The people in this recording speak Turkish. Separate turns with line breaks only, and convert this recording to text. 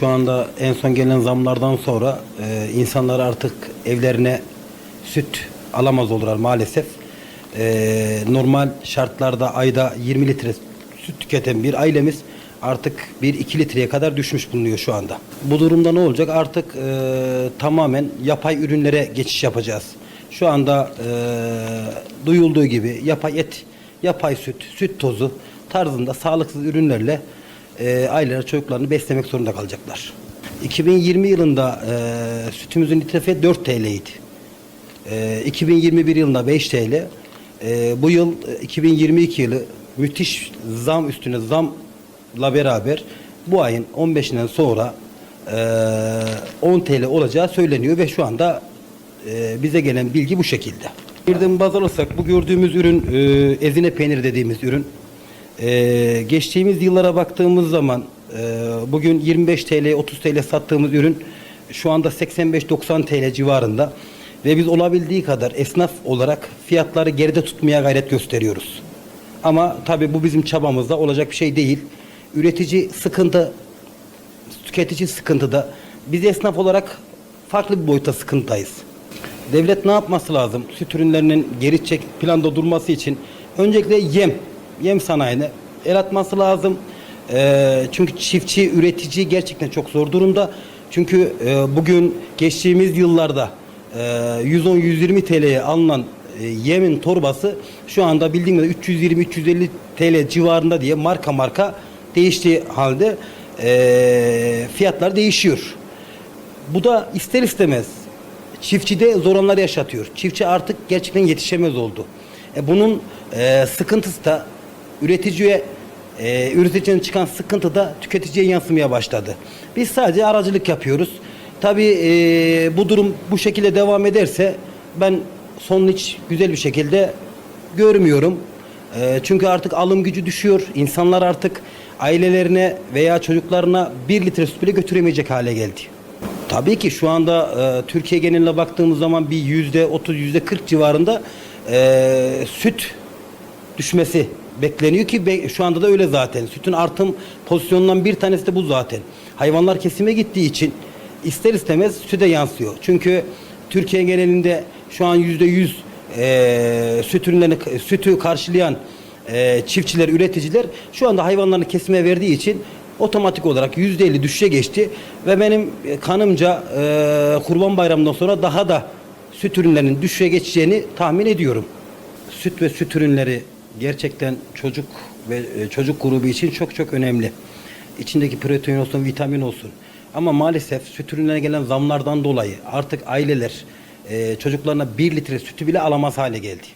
Şu anda en son gelen zamlardan sonra e, insanlar artık evlerine süt alamaz olurlar maalesef. E, normal şartlarda ayda 20 litre süt tüketen bir ailemiz artık 1-2 litreye kadar düşmüş bulunuyor şu anda. Bu durumda ne olacak? Artık e, tamamen yapay ürünlere geçiş yapacağız. Şu anda e, duyulduğu gibi yapay et, yapay süt, süt tozu tarzında sağlıksız ürünlerle e, aileler çocuklarını beslemek zorunda kalacaklar. 2020 yılında e, sütümüzün litre fiyatı 4 TL'ydi. E, 2021 yılında 5 TL. E, bu yıl e, 2022 yılı müthiş zam üstüne zamla beraber bu ayın 15'inden sonra e, 10 TL olacağı söyleniyor ve şu anda e, bize gelen bilgi bu şekilde. Birden baz alırsak bu gördüğümüz ürün e, ezine peynir dediğimiz ürün. E, geçtiğimiz yıllara baktığımız zaman e, bugün 25 TL 30 TL sattığımız ürün şu anda 85-90 TL civarında ve biz olabildiği kadar esnaf olarak fiyatları geride tutmaya gayret gösteriyoruz. Ama tabii bu bizim çabamızda olacak bir şey değil. Üretici sıkıntı, tüketici sıkıntıda. Biz esnaf olarak farklı bir boyutta sıkıntıyız. Devlet ne yapması lazım? Süt ürünlerinin geri çek planda durması için öncelikle yem, yem sanayine el atması lazım. Ee, çünkü çiftçi, üretici gerçekten çok zor durumda. Çünkü e, bugün geçtiğimiz yıllarda e, 110-120 TL'ye alınan e, yemin torbası şu anda bildiğim kadarıyla 320-350 TL civarında diye marka marka değiştiği halde e, fiyatlar değişiyor. Bu da ister istemez çiftçide zor anlar yaşatıyor. Çiftçi artık gerçekten yetişemez oldu. E bunun e, sıkıntısı da üreticiye e, üreticinin çıkan sıkıntı da tüketiciye yansımaya başladı. Biz sadece aracılık yapıyoruz. Tabii e, bu durum bu şekilde devam ederse ben sonunu hiç güzel bir şekilde görmüyorum. E, çünkü artık alım gücü düşüyor. İnsanlar artık ailelerine veya çocuklarına bir litre süt bile götüremeyecek hale geldi. Tabii ki şu anda e, Türkiye geneline baktığımız zaman bir yüzde 30 yüzde 40 civarında e, süt düşmesi bekleniyor ki şu anda da öyle zaten. Sütün artım pozisyonundan bir tanesi de bu zaten. Hayvanlar kesime gittiği için ister istemez süte yansıyor. Çünkü Türkiye genelinde şu an yüzde yüz e, süt ürünlerini sütü karşılayan e, çiftçiler, üreticiler şu anda hayvanlarını kesime verdiği için otomatik olarak yüzde elli düşüşe geçti ve benim e, kanımca e, Kurban Bayramı'ndan sonra daha da süt ürünlerinin düşüşe geçeceğini tahmin ediyorum. Süt ve süt ürünleri gerçekten çocuk ve e, çocuk grubu için çok çok önemli. İçindeki protein olsun, vitamin olsun. Ama maalesef süt ürünlerine gelen zamlardan dolayı artık aileler e, çocuklarına bir litre sütü bile alamaz hale geldi.